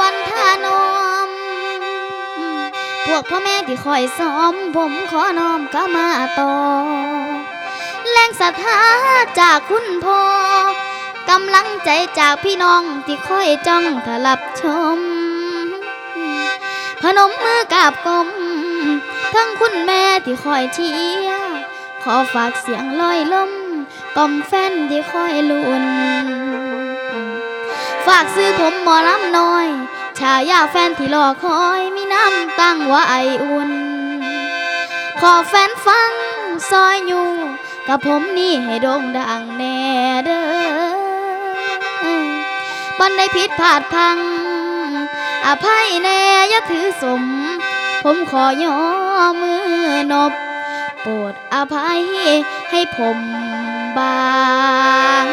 วันทานอม พวกพ่อแม่ที่คอยซ้อม ผมขอนอมก็มาต่อ แรงศรัทธาจากคุณพ่อกำลังใจจากพี่น้องที่คอยจ้องถลับชม พนมมือกราบกลมทั้งคุณแม่ที่คอยเชียร์ขอฝากเสียงลอยลมกล่อมแฟนที่คอยลุน ฝากซื้อผมหมอลำน้อย ชายาแฟนที่รอคอยมีน้ำตั้งว่าไออุ่น ขอแฟนฟังซอยอยู่ กับผมนี่ให้โด่งดังแน่เด้อบันได้ผิดพลาดพัง อภัยแน่อย่าถือสม ผมขอย่อมือนบโปรดอภัยให้ผมบาง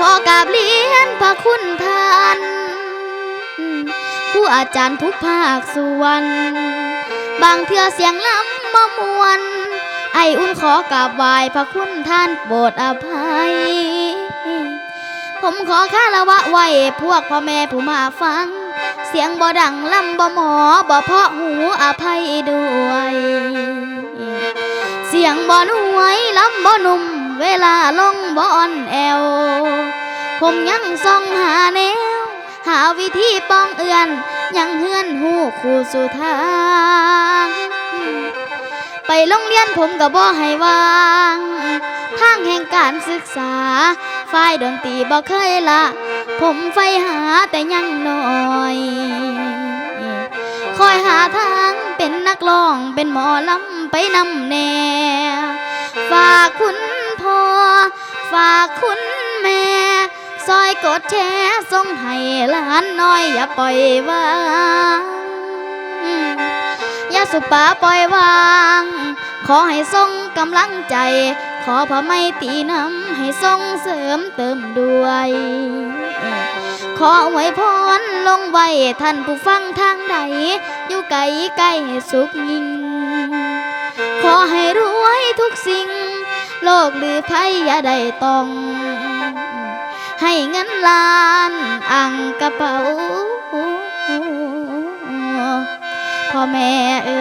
ขอกราบเรียนพระคุณท่านผู้อาจารย์ทุกภาคส่วน บางเทื่อเสียงล้ำมามวน ไออุ่นขอกราบไหว้พระคุณท่านโปรดอภัย ผมขอคารวะไว้พวกพ่อแม่ผู้มาฟัง เสียงบ่ดังลำบ่หมอบ่เพาะหูอภัยด้วย เสียงบ่หน่วยลำบ่หนุ่ม เวลาลงบอนแอว ผมยังส่องหาแนว หาวิธีป้องเอือน ยังเฮือนหูคู่สู่ทางไปโรงเรียนผมก็บ่ให้วางทางแห่งการศึกษา ฝ่ายดนตรีบ่เคยละ ผมไฟหาแต่ยังน้อยคอยหาทางเป็นนักร้องเป็นหมอลำไปนำแน่ฝากคุณ ฝากคุณแม่ ซอยกดแชร์ส่งให้หลานน้อยอย่าปล่อยวางอย่าสุปาปล่อยวาง ขอให้ทรงกำลังใจ ขอพระไม่ตีน้ำให้ทรงเสริมเติมด้วย ขอไว้พรลงไว้ท่านผู้ฟังทางใด อยู่ไกลใกล้ให้สุขยิ่ง ขอให้รวยทุกสิ่ง โลกหรือภัยอย่าได้ต้อง ให้เงินล้านอังกระเป๋าพ่อแม่เอ๋